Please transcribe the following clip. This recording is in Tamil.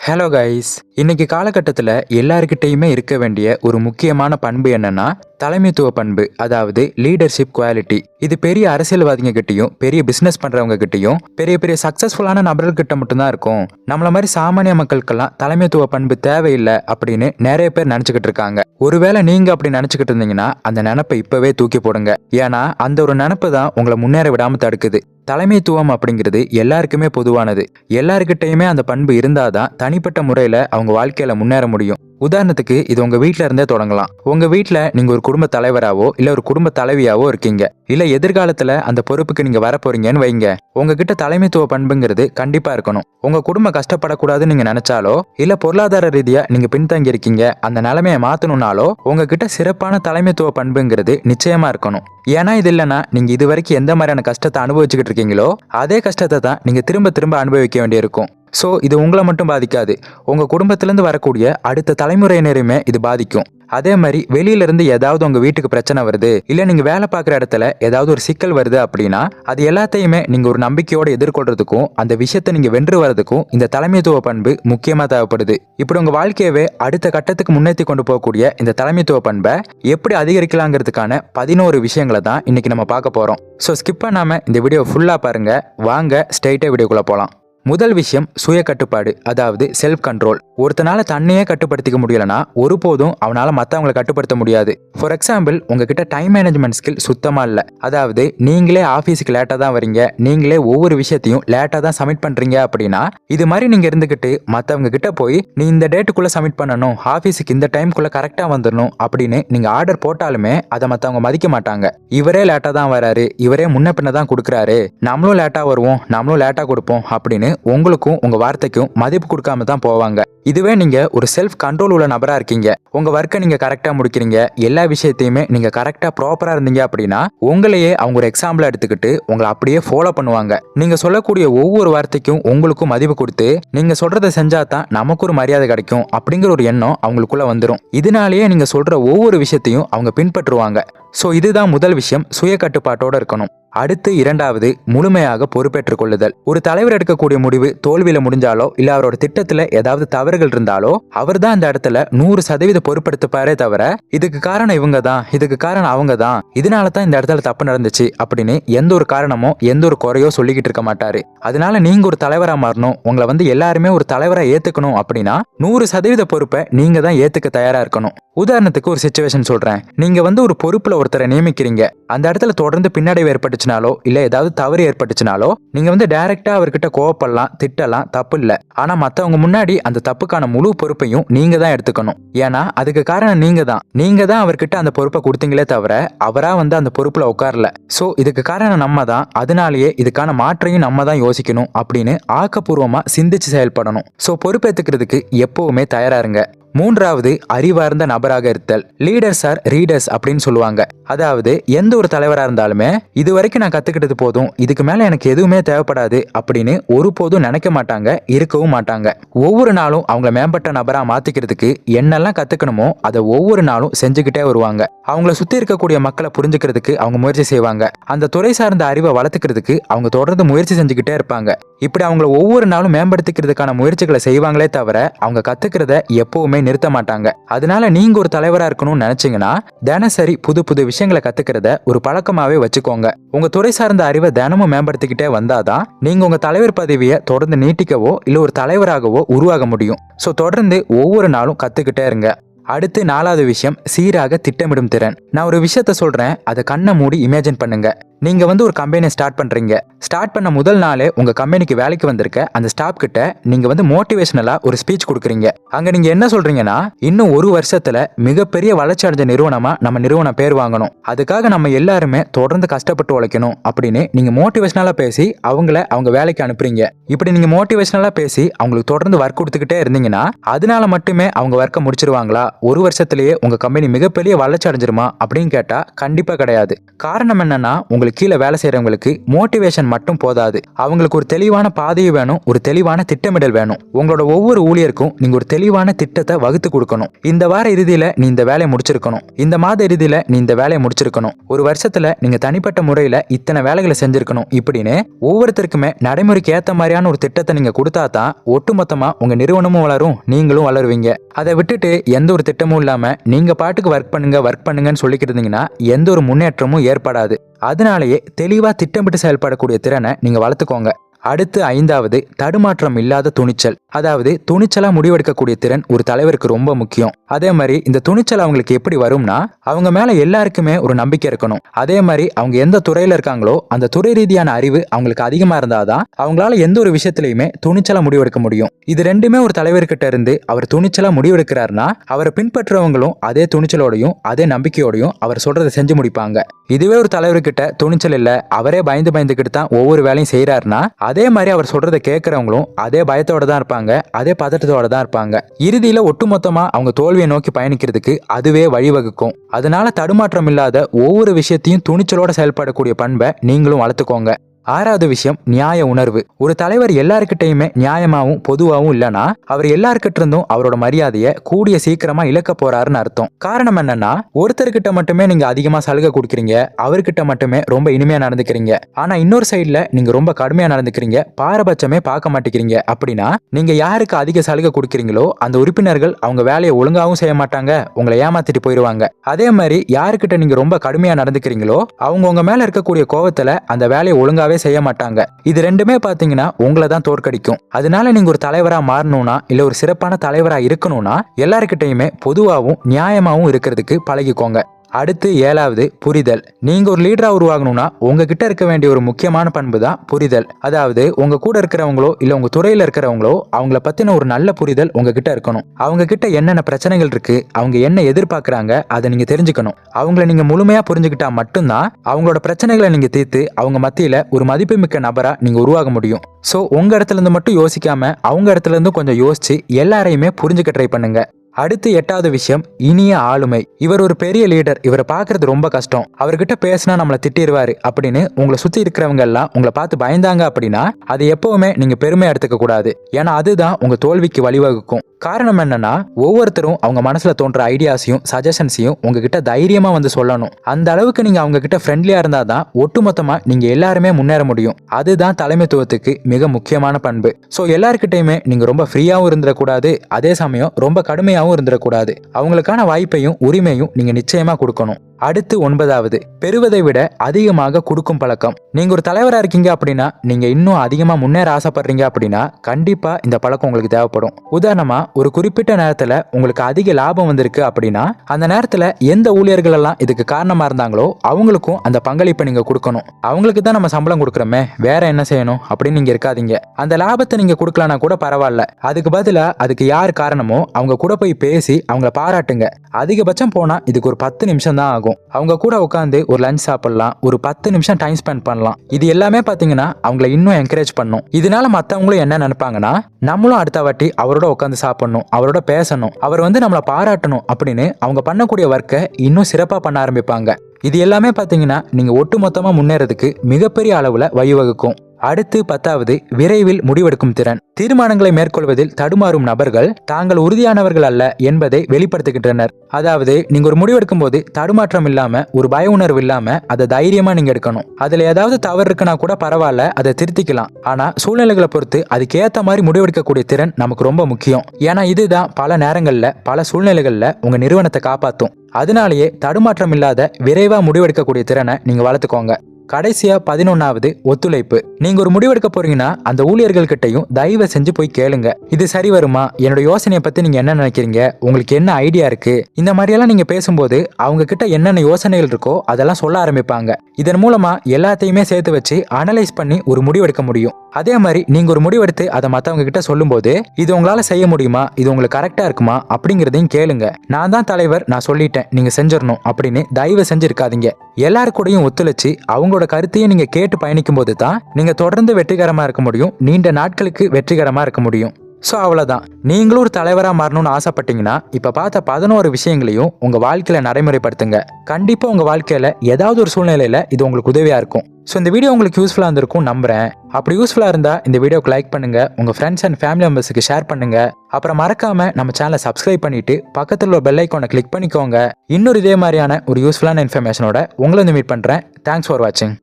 Hello guys, இன்னைக்கு காலகட்டத்தில் எல்லாருக்கிட்டையுமே இருக்க வேண்டிய ஒரு முக்கியமான பண்பு என்னன்னா தலைமைத்துவ பண்பு அதாவது லீடர்ஷிப் குவாலிட்டி இது பெரிய அரசியல்வாதிங்க கிட்டையும் பெரிய பிசினஸ் பண்றவங்க கிட்டையும் பெரிய பெரிய சக்சஸ்ஃபுல்லான நபர்கள் கிட்ட மட்டும்தான் இருக்கும். நம்மள மாதிரி சாமானிய மக்களுக்கெல்லாம் தலைமைத்துவ பண்பு தேவையில்லை அப்படின்னு நிறைய பேர் நினைச்சுக்கிட்டு இருக்காங்க. ஒருவேளை நீங்க அப்படி நினைச்சுக்கிட்டு இருந்தீங்கன்னா அந்த நினப்பை இப்பவே தூக்கி போடுங்க. ஏன்னா அந்த ஒரு நினப்பு தான் உங்களை முன்னேற விடாம தடுக்குது. தலைமைத்துவம் அப்படிங்கிறது எல்லாருக்குமே பொதுவானது. எல்லாருக்கிட்டையுமே அந்த பண்பு இருந்தாதான் தனிப்பட்ட முறையில அவங்க வாழ்க்கையில முன்னேற முடியும். உதாரணத்துக்கு இது உங்க வீட்டில் இருந்தே தொடங்கலாம். உங்க வீட்டில் நீங்க ஒரு குடும்ப தலைவராவோ இல்ல ஒரு குடும்ப தலைவியாவோ இருக்கீங்க. இல்ல எதிர்காலத்துல அந்த பொறுப்புக்கு நீங்க வரப்போறீங்கன்னு வைங்க. உங்ககிட்ட தலைமைத்துவ பண்புங்கிறது கண்டிப்பா இருக்கணும். உங்க குடும்பம் கஷ்டப்படக்கூடாதுன்னு நீங்க நினைச்சாலோ இல்ல பொருளாதார ரீதியா நீங்க பின்தங்கி இருக்கீங்க அந்த நிலைமையை மாத்தணும்னாலோ உங்ககிட்ட சிறப்பான தலைமைத்துவ பண்புங்கிறது நிச்சயமா இருக்கணும். ஏன்னா இது இல்லைன்னா நீங்க இது வரைக்கும் எந்த மாதிரியான கஷ்டத்தை அனுபவிச்சுக்கிட்டு இருக்கீங்களோ அதே கஷ்டத்தை தான் நீங்க திரும்ப திரும்ப அனுபவிக்க வேண்டியிருக்கும். ஸோ இது உங்களை மட்டும் பாதிக்காது. உங்கள் குடும்பத்திலேருந்து வரக்கூடிய அடுத்த தலைமுறையினருமே இது பாதிக்கும். அதே மாதிரி வெளியிலேருந்து ஏதாவது உங்கள் வீட்டுக்கு பிரச்சனை வருது இல்லை நீங்கள் வேலை பார்க்குற இடத்துல ஏதாவது ஒரு சிக்கல் வருது அப்படின்னா அது எல்லாத்தையுமே நீங்கள் ஒரு நம்பிக்கையோடு எதிர்கொள்றதுக்கும் அந்த விஷயத்தை நீங்கள் வென்று வரதுக்கும் இந்த தலைமைத்துவ பண்பு முக்கியமாக தேவைப்படுது. இப்படி உங்கள் வாழ்க்கையவே அடுத்த கட்டத்துக்கு முன்னேற்றி கொண்டு போகக்கூடிய இந்த தலைமைத்துவ பண்பை எப்படி அதிகரிக்கலாங்கிறதுக்கான பதினோரு விஷயங்களை தான் இன்றைக்கி நம்ம பார்க்க போகிறோம் ஸோ ஸ்கிப் பண்ணாமல் இந்த வீடியோ ஃபுல்லாக பாருங்கள் வாங்க ஸ்ட்ரைட்டாக வீடியோக்குள்ளே போகலாம் முதல் விஷயம் சுய கட்டுப்பாடு அதாவது செல்ஃப் கண்ட்ரோல் ஒருத்தனால தன்னையே கட்டுப்படுத்திக்க முடியலனா ஒருபோதும் அவனால மற்றவங்களை கட்டுப்படுத்த முடியாது. ஃபார் எக்ஸாம்பிள் உங்ககிட்ட டைம் மேனேஜ்மெண்ட் ஸ்கில் சுத்தமா இல்லை. அதாவது நீங்களே ஆஃபீஸுக்கு லேட்டாக தான் வரீங்க நீங்களே ஒவ்வொரு விஷயத்தையும் லேட்டாக தான் சப்மிட் பண்றீங்க அப்படின்னா இது மாதிரி நீங்க இருந்துகிட்டு மற்றவங்க கிட்ட போய் நீ இந்த டேட்டுக்குள்ள சப்மிட் பண்ணணும். ஆஃபீஸுக்கு இந்த டைம்குள்ள கரெக்டாக வந்துடணும் அப்படின்னு நீங்க ஆர்டர் போட்டாலுமே அதை மற்றவங்க மதிக்க மாட்டாங்க. இவரே லேட்டாக தான் வராரு. இவரே முன்ன பின்ன தான் கொடுக்குறாரு. நம்மளும் லேட்டாக வருவோம். நம்மளும் லேட்டாக கொடுப்போம். அப்படின்னு உங்களுக்கும் உங்க வார்த்தைக்கும் மதிப்பு கொடுக்காம தான் போவாங்க. இதுவே நீங்க ஒரு செல்ஃப் கண்ட்ரோல் உள்ள நபரா இருக்கீங்க. உங்க ஒர்க்கை நீங்க கரெக்டா முடிக்கிறீங்க. எல்லா விஷயத்தையுமே நீங்க கரெக்டா ப்ராப்பரா இருந்தீங்க அப்படின்னா உங்களையே அவங்க ஒரு எக்ஸாம்பிள் எடுத்துக்கிட்டு உங்களை அப்படியே ஃபாலோ பண்ணுவாங்க. நீங்க சொல்லக்கூடிய ஒவ்வொரு வார்த்தைக்கும் உங்களுக்கும் மதிப்பு கொடுத்து நீங்க சொல்றதை செஞ்சா தான் நமக்கு ஒரு மரியாதை கிடைக்கும் அப்படிங்கிற ஒரு எண்ணம் அவங்களுக்குள்ள வந்துடும் இதனாலேயே நீங்க சொல்ற ஒவ்வொரு விஷயத்தையும் அவங்க பின்பற்றுவாங்க. ஸோ இதுதான் முதல் விஷயம். சுய கட்டுப்பாட்டோட இருக்கணும். அடுத்து இரண்டாவது முழுமையாக பொறுப்பேற்றுக் கொள்ளுதல். ஒரு தலைவர் எடுக்கக்கூடிய முடிவு தோல்வியில முடிஞ்சாலோ இல்ல அவரோட திட்டத்துல ஏதாவது தவறுகள் இருந்தாலோ அவர் தான் அந்த இடத்துல நூறு சதவீத பொறுப்பெடுத்துப்பாரே தவிர இதுக்கு காரணம் இவங்க தான் இதுக்கு காரணம் அவங்க தான் இதனால தான் இந்த இடத்துல தப்பு நடந்துச்சு அப்படின்னு எந்த ஒரு காரணமோ எந்த ஒரு குறையோ சொல்லிக்கிட்டு இருக்க மாட்டாரு. அதனால நீங்க ஒரு தலைவரா மாறணும் உங்களை வந்து எல்லாருமே ஒரு தலைவரா ஏத்துக்கணும் அப்படின்னா நூறு சதவீத பொறுப்பை நீங்க தான் ஏத்துக்க தயாரா இருக்கணும். உதாரணத்துக்கு ஒரு சுச்சுவேஷன் சொல்றேன். நீங்க வந்து ஒரு பொறுப்புல ஒருத்தரை நியமிக்கிறீங்க. அந்த இடத்துல தொடர்ந்து பின்னடைவு ஏற்பட்டுச்சுனாலோ இல்ல ஏதாவது தவறு ஏற்பட்டுச்சுனாலோ நீங்க வந்து டைரக்டா அவர்கிட்ட கோவப்படலாம் திட்டலாம் தப்பு இல்ல ஆனா மத்தவங்க முன்னாடி அந்த தப்புக்கான முழு பொறுப்பையும் நீங்க தான் எடுத்துக்கணும். ஏன்னா அதுக்கு காரணம் நீங்க தான். நீங்க தான் அவர்கிட்ட அந்த பொறுப்பை கொடுத்தீங்களே தவிர அவரா வந்து அந்த பொறுப்புல உட்காரல. சோ இதுக்கு காரணம் நம்ம தான். அதனாலேயே இதுக்கான மாற்றையும் நம்ம தான் யோசிக்கணும் அப்படின்னு ஆக்கப்பூர்வமா சிந்திச்சு செயல்படணும். சோ பொறுப்பேத்துக்கிறதுக்கு எப்பவுமே தயாராருங்க மூன்றாவது அறிவார்ந்த நபராக இருத்தல். லீடர்ஸ் ஆர் ரீடர்ஸ் அப்படின்னு சொல்லுவாங்க. அதாவது எந்த ஒரு தலைவராக இருந்தாலுமே இது வரைக்கும் நான் கத்துக்கிட்டது போதும் இதுக்கு மேல எனக்கு எதுவுமே தேவைப்படாது அப்படின்னு ஒருபோதும் நினைக்க மாட்டாங்க இருக்கவும் மாட்டாங்க. ஒவ்வொரு நாளும் அவங்கள மேம்பட்ட நபரா மாத்திக்கிறதுக்கு என்னெல்லாம் கத்துக்கணுமோ அதை ஒவ்வொரு நாளும் செஞ்சுக்கிட்டே வருவாங்க. அவங்கள சுத்தி இருக்கக்கூடிய மக்களை புரிஞ்சுக்கிறதுக்கு அவங்க முயற்சி செய்வாங்க. அந்த துறை சார்ந்த அறிவை வளர்த்துக்கிறதுக்கு அவங்க தொடர்ந்து முயற்சி செஞ்சுக்கிட்டே இருப்பாங்க. இப்படி அவங்கள ஒவ்வொரு நாளும் மேம்படுத்திக்கிறதுக்கான முயற்சிகளை செய்வாங்களே தவிர அவங்க கத்துக்கிறத எப்பவுமே நிறுத்த மாட்டாங்க. அதனால நீங்க ஒரு தலைவரா இருக்கணும்னு நினைச்சீங்கன்னா தினசரி புது புது விஷயங்களை கத்துக்கிறத ஒரு பழக்கமாவே வச்சுக்கோங்க. உங்க துறை சார்ந்த அறிவை தினமும் மேம்படுத்திக்கிட்டே வந்தாதான் நீங்க உங்க தலைவர் பதவியை தொடர்ந்து நீட்டிக்கவோ இல்ல ஒரு தலைவராகவோ உருவாக முடியும். ஸோ தொடர்ந்து ஒவ்வொரு நாளும் கத்துக்கிட்டே இருங்க. அடுத்து நாலாவது விஷயம் சீராக திட்டமிடும் திறன். நான் ஒரு விஷயத்த சொல்றேன் அதை கண்ணை மூடி இமேஜின் பண்ணுங்க. நீங்க வந்து ஒரு கம்பெனியை ஸ்டார்ட் பண்றீங்க. ஸ்டார்ட் பண்ண முதல் நாளே உங்க கம்பெனிக்கு வேலைக்கு வந்திருக்க அந்த ஸ்டாப் கிட்ட நீங்க வந்து மோட்டிவேஷனலா ஒரு ஸ்பீச் கொடுக்குறீங்க. அங்க நீங்க என்ன சொல்றீங்கன்னா இன்னும் ஒரு வருஷத்துல மிகப்பெரிய வளர்ச்சி அடைஞ்ச நிறுவனமா நம்ம நிறுவனம் பேர் வாங்கணும். அதுக்காக நம்ம எல்லாருமே தொடர்ந்து கஷ்டப்பட்டு உழைக்கணும் அப்படின்னு நீங்க மோட்டிவேஷனலா பேசி அவங்கள அவங்க வேலைக்கு அனுப்புறீங்க. இப்படி நீங்க மோட்டிவேஷனலா பேசி அவங்களுக்கு தொடர்ந்து ஒர்க் கொடுத்துக்கிட்டே இருந்தீங்கன்னா அதனால மட்டுமே அவங்க ஒர்க்கை முடிச்சிருவாங்களா? ஒரு வருஷத்துலேயே உங்க கம்பெனி மிகப்பெரிய வளர்ச்சி அடைஞ்சிருமா அப்படின்னு கேட்டா கண்டிப்பா கிடையாது. காரணம் என்னன்னா உங்களுக்கு உங்களுக்கு கீழே வேலை செய்யறவங்களுக்கு மோட்டிவேஷன் மட்டும் போதாது. அவங்களுக்கு ஒரு தெளிவான பாதையும் வேணும் ஒரு தெளிவான திட்டமிடல் வேணும். உங்களோட ஒவ்வொரு ஊழியருக்கும் நீங்க ஒரு தெளிவான திட்டத்தை வகுத்து கொடுக்கணும். இந்த வார இறுதியில நீ இந்த வேலையை முடிச்சிருக்கணும். இந்த மாத இறுதியில நீ இந்த வேலையை முடிச்சிருக்கணும். ஒரு வருஷத்துல நீங்க தனிப்பட்ட முறையில இத்தனை வேலைகளை செஞ்சிருக்கணும். இப்படின்னு ஒவ்வொருத்தருக்குமே நடைமுறைக்கு ஏத்த மாதிரியான ஒரு திட்டத்தை நீங்க கொடுத்தா தான் ஒட்டுமொத்தமா உங்க நிறுவனமும் வளரும் நீங்களும் வளருவீங்க. அதை விட்டுட்டு எந்த ஒரு திட்டமும் இல்லாம நீங்க பாட்டுக்கு ஒர்க் பண்ணுங்க ஒர்க் பண்ணுங்கன்னு சொல்லிக்கிட்டு இருந்தீங்கன்னா எந்த ஒரு முன்னேற்றமும் ஏற்படாது. அதனாலேயே தெளிவாக திட்டமிட்டு செயல்படக்கூடிய திறனை நீங்கள் வளர்த்துக்கோங்க. அடுத்து ஐந்தாவது தடுமாற்றம் இல்லாத துணிச்சல். அதாவது துணிச்சலா முடிவெடுக்கக்கூடிய திறன் ஒரு தலைவருக்கு ரொம்ப முக்கியம். அதே மாதிரி இந்த துணிச்சல் அவங்களுக்கு எப்படி வரும்னா அவங்க மேல எல்லாருக்குமே ஒரு நம்பிக்கை இருக்கணும். அதே மாதிரி அவங்க எந்த துறையில இருக்காங்களோ அந்த துறை ரீதியான அறிவு அவங்களுக்கு அதிகமா இருந்தாதான் அவங்களால எந்த ஒரு விஷயத்திலையுமே துணிச்சலா முடிவெடுக்க முடியும். இது ரெண்டுமே ஒரு தலைவர்கிட்ட இருந்து அவர் துணிச்சலா முடிவெடுக்கிறாருன்னா அவரை பின்பற்றுறவங்களும் அதே துணிச்சலோடையும் அதே நம்பிக்கையோடையும் அவர் சொல்றதை செஞ்சு முடிப்பாங்க. இதுவே ஒரு தலைவர்கிட்ட துணிச்சல் இல்ல அவரே பயந்து பயந்துக்கிட்டு தான் ஒவ்வொரு வேலையும் செய்யறாருன்னா அதே மாதிரி அவர் சொல்றதை கேட்கறவங்களும் அதே பயத்தோட தான் இருப்பாங்க அதே பதட்டத்தோட தான் இருப்பாங்க. இறுதியில ஒட்டுமொத்தமா அவங்க தோல்வியை நோக்கி பயணிக்கிறதுக்கு அதுவே வழிவகுக்கும். அதனால தடுமாற்றம் இல்லாத ஒவ்வொரு விஷயத்தையும் துணிச்சலோட செயல்படக்கூடிய பண்பை நீங்களும் வளர்த்துக்கோங்க. ஆறாவது விஷயம் நியாய உணர்வு. ஒரு தலைவர் எல்லாருக்கிட்டையுமே நியாயமாவும் பொதுவாகவும் இல்லைன்னா அவர் எல்லாருக்கிட்ட இருந்தும் அவரோட மரியாதையை கூடிய சீக்கிரமா இழக்க போறாருன்னு அர்த்தம். காரணம் என்னன்னா ஒருத்தர்கிட்ட மட்டுமே நீங்க அதிகமா சலுகை கொடுக்குறீங்க அவர்கிட்ட மட்டுமே ரொம்ப இனிமையா நடந்துக்கிறீங்க. ஆனா இன்னொரு சைட்ல நீங்க ரொம்ப கடுமையா நடந்துக்கிறீங்க பாரபட்சமே பார்க்க மாட்டேங்கிறீங்க. அப்படின்னா நீங்க யாருக்கு அதிக சலுகை கொடுக்குறீங்களோ அந்த உறுப்பினர்கள் அவங்க வேலையை ஒழுங்காவும் செய்ய மாட்டாங்க உங்களை ஏமாத்திட்டு போயிருவாங்க. அதே மாதிரி யாருக்கிட்ட நீங்க ரொம்ப கடுமையா நடந்துக்கிறீங்களோ அவங்க உங்க மேல இருக்கக்கூடிய கோவத்துல அந்த வேலையை ஒழுங்காவே செய்ய மாட்டாங்க. இது ரெண்டுமே பாத்தீங்கன்னா உங்களை தான் தோற்கடிக்கும். அதனால நீங்க ஒரு தலைவரா மாறணும்னா இல்ல ஒரு சிறப்பான தலைவரா இருக்கணும்னா எல்லாருக்கிட்டையுமே பொதுவாகவும் நியாயமாகவும் இருக்கிறதுக்கு பழகிக்கோங்க. அடுத்து ஏழாவது புரிதல். நீங்க ஒரு லீடரா உருவாகணும்னா உங்ககிட்ட இருக்க வேண்டிய ஒரு முக்கியமான பண்பு தான் புரிதல். அதாவது உங்க கூட இருக்கிறவங்களோ இல்ல உங்க துறையில இருக்கிறவங்களோ அவங்கள பத்தின ஒரு நல்ல புரிதல் உங்ககிட்ட இருக்கணும். அவங்க கிட்ட என்னென்ன பிரச்சனைகள் இருக்கு அவங்க என்ன எதிர்பார்க்கறாங்க அதை நீங்க தெரிஞ்சுக்கணும். அவங்கள நீங்க முழுமையா புரிஞ்சுக்கிட்டா மட்டும்தான் அவங்களோட பிரச்சனைகளை நீங்க தீர்த்து அவங்க மத்தியில ஒரு மதிப்புமிக்க நபரா நீங்க உருவாக முடியும். ஸோ உங்க இடத்துல இருந்து மட்டும் யோசிக்காம அவங்க இடத்துல இருந்து கொஞ்சம் யோசிச்சு எல்லாரையுமே புரிஞ்சுக்க ட்ரை பண்ணுங்க. அடுத்து எட்டாவது விஷயம் இனிய ஆளுமை. இவர் ஒரு பெரிய லீடர் இவரை பார்க்கறது ரொம்ப கஷ்டம். அவர்கிட்ட பேசினா நம்மளை திட்டிடுவாரு அப்படின்னு உங்களை சுத்தி இருக்கிறவங்க எல்லாம் உங்களை பார்த்து பயந்தாங்க அப்படின்னா அது எப்பவுமே நீங்க பெருமை எடுத்துக்க கூடாது ஏன்னா அதுதான் உங்க தோல்விக்கு வழிவகுக்கும். காரணம் என்னன்னா ஒவ்வொருத்தரும் அவங்க மனசுல தோன்ற ஐடியாஸையும் சஜஷன்ஸையும் உங்ககிட்ட தைரியமா வந்து சொல்லணும். அந்த அளவுக்கு நீங்க அவங்க கிட்ட ஃப்ரெண்ட்லியா இருந்தா தான் ஒட்டுமொத்தமா நீங்க எல்லாருமே முன்னேற முடியும். அதுதான் தலைமைத்துவத்துக்கு மிக முக்கியமான பண்பு. ஸோ எல்லாருக்கிட்டையுமே நீங்க ரொம்ப ஃப்ரீயாவும் இருந்துடக்கூடாது. அதே சமயம் ரொம்ப கடுமையாகவும் இருந்துடக்கூடாது. அவங்களுக்கான வாய்ப்பையும் உரிமையும் நீங்க நிச்சயமா கொடுக்கணும். அடுத்து ஒன்பதாவது பெறுவதை விட அதிகமாக கொடுக்கும் பழக்கம். நீங்க ஒரு தலைவரா இருக்கீங்க அப்படின்னா நீங்க இன்னும் அதிகமா முன்னேற ஆசைப்படுறீங்க அப்படின்னா கண்டிப்பா இந்த பழக்கம் உங்களுக்கு தேவைப்படும். உதாரணமா ஒரு குறிப்பிட்ட நேரத்துல உங்களுக்கு அதிக லாபம் வந்திருக்கு அப்படின்னா அந்த நேரத்துல எந்த ஊழியர்கள் எல்லாம் இதுக்கு காரணமா இருந்தாங்களோ அவங்களுக்கும் அந்த பங்களிப்பை நீங்க கொடுக்கணும். அவங்களுக்கு தான் நம்ம சம்பளம் கொடுக்குறோமே வேற என்ன செய்யணும் அப்படின்னு நீங்க இருக்காதீங்க. அந்த லாபத்தை நீங்க கொடுக்கலனா கூட பரவாயில்ல. அதுக்கு பதிலா அதுக்கு யார் காரணமோ அவங்க கூட போய் பேசி அவங்கள பாராட்டுங்க. அதிகபட்சம் போனா இதுக்கு ஒரு பத்து நிமிஷம் தான் ஆகும். அவங்க கூட உட்காந்து ஒரு லஞ்ச் சாப்பிடலாம் ஒரு பத்து நிமிஷம் டைம் ஸ்பெண்ட் பண்ணலாம். இது எல்லாமே பாத்தீங்கன்னா அவங்கள இன்னும் என்கரேஜ் பண்ணும். இதனால மத்தவங்களும் என்ன நினைப்பாங்கன்னா நம்மளும் அடுத்த வாட்டி அவரோட உட்காந்து சாப்பிடணும் அவரோட பேசணும் அவர் வந்து நம்மளை பாராட்டணும் அப்படின்னு அவங்க பண்ணக்கூடிய ஒர்க்கை இன்னும் சிறப்பா பண்ண ஆரம்பிப்பாங்க. இது எல்லாமே பாத்தீங்கன்னா நீங்க ஒட்டுமொத்தமா முன்னேறதுக்கு மிகப்பெரிய அளவுல வழிவகுக்கும். அடுத்து பத்தாவது விரைவில் முடிவெடுக்கும் திறன். தீர்மானங்களை மேற்கொள்வதில் தடுமாறும் நபர்கள் தாங்கள் உறுதியானவர்கள் அல்ல என்பதை வெளிப்படுத்துகின்றனர். அதாவது நீங்க ஒரு முடிவெடுக்கும் போது தடுமாற்றம் இல்லாம ஒரு பய உணர்வு இல்லாம அதை தைரியமா நீங்க எடுக்கணும். அதுல ஏதாவது தவறு இருக்குன்னா கூட பரவாயில்ல அதை திருத்திக்கலாம். ஆனா சூழ்நிலைகளை பொறுத்து அதுக்கேற்ற மாதிரி முடிவெடுக்கக்கூடிய திறன் நமக்கு ரொம்ப முக்கியம். ஏன்னா இதுதான் பல நேரங்கள்ல பல சூழ்நிலைகள்ல உங்க நிறுவனத்தை காப்பாத்தும். அதனாலேயே தடுமாற்றம் இல்லாத விரைவா முடிவெடுக்கக்கூடிய திறனை நீங்க வளர்த்துக்கோங்க. கடைசியா பதினொன்னாவது ஒத்துழைப்பு. நீங்க ஒரு முடிவெடுக்க போறீங்கன்னா அந்த ஊழியர்கள் கிட்டையும் தயவு செஞ்சு போய் கேளுங்க. இது சரி வருமா? என்னோட யோசனையை பத்தி நீங்க என்ன நினைக்கிறீங்க? உங்களுக்கு என்ன ஐடியா இருக்கு? இந்த மாதிரியெல்லாம் நீங்க பேசும்போது அவங்க கிட்ட என்னென்ன யோசனைகள் இருக்கோ அதெல்லாம் சொல்ல ஆரம்பிப்பாங்க. இதன் மூலமா எல்லாத்தையுமே சேர்த்து வச்சு அனலைஸ் பண்ணி ஒரு முடிவெடுக்க முடியும். அதே மாதிரி நீங்க ஒரு முடிவெடுத்து அதை மத்தவங்க கிட்ட சொல்லும்போது இது உங்களால செய்ய முடியுமா? இது உங்களுக்கு கரெக்டா இருக்குமா? அப்படிங்கிறதையும் கேளுங்க. நான் தான் தலைவர் நான் சொல்லிட்டேன் நீங்க செஞ்சிடணும் அப்படின்னு தயவு செஞ்சிருக்காதீங்க எல்லாரு கூடயும் ஒத்துழைச்சு அவங்களோட கருத்தையும் நீங்க கேட்டு பயணிக்கும் போது தான் நீங்க தொடர்ந்து வெற்றிகரமா இருக்க முடியும். நீண்ட நாட்களுக்கு வெற்றிகரமா இருக்க முடியும். ஸோ அவ்வளோதான் நீங்களும் ஒரு தலைவராக மாறணும்னு ஆசைப்பட்டீங்கன்னா இப்போ பார்த்த பதினோரு விஷயங்களையும் உங்கள் வாழ்க்கையில் நடைமுறைப்படுத்துங்க. கண்டிப்பாக உங்கள் வாழ்க்கையில் ஏதாவது ஒரு சூழ்நிலையில் இது உங்களுக்கு உதவியாக இருக்கும். ஸோ இந்த வீடியோ உங்களுக்கு யூஸ்ஃபுல்லாக இருந்திருக்கும் நம்புறேன். அப்படி யூஸ்ஃபுல்லாக இருந்தால் இந்த வீடியோக்கு லைக் பண்ணுங்கள் உங்கள் ஃப்ரெண்ட்ஸ் அண்ட் ஃபேமிலி மெம்பர்ஸுக்கு ஷேர் பண்ணுங்கள் அப்புறம் மறக்காமல் நம்ம சேனலை சப்ஸ்கிரைப் பண்ணிட்டு பக்கத்தில் உள்ள பெல் ஐக்கானை கிளிக் பண்ணிக்கோங்க. இன்னொரு இதே மாதிரியான ஒரு யூஸ்ஃபுல்லான இன்ஃபர்மேஷனோட உங்களை வந்து மீட் பண்ணுறேன் தேங்க்ஸ் ஃபார் வாட்சிங்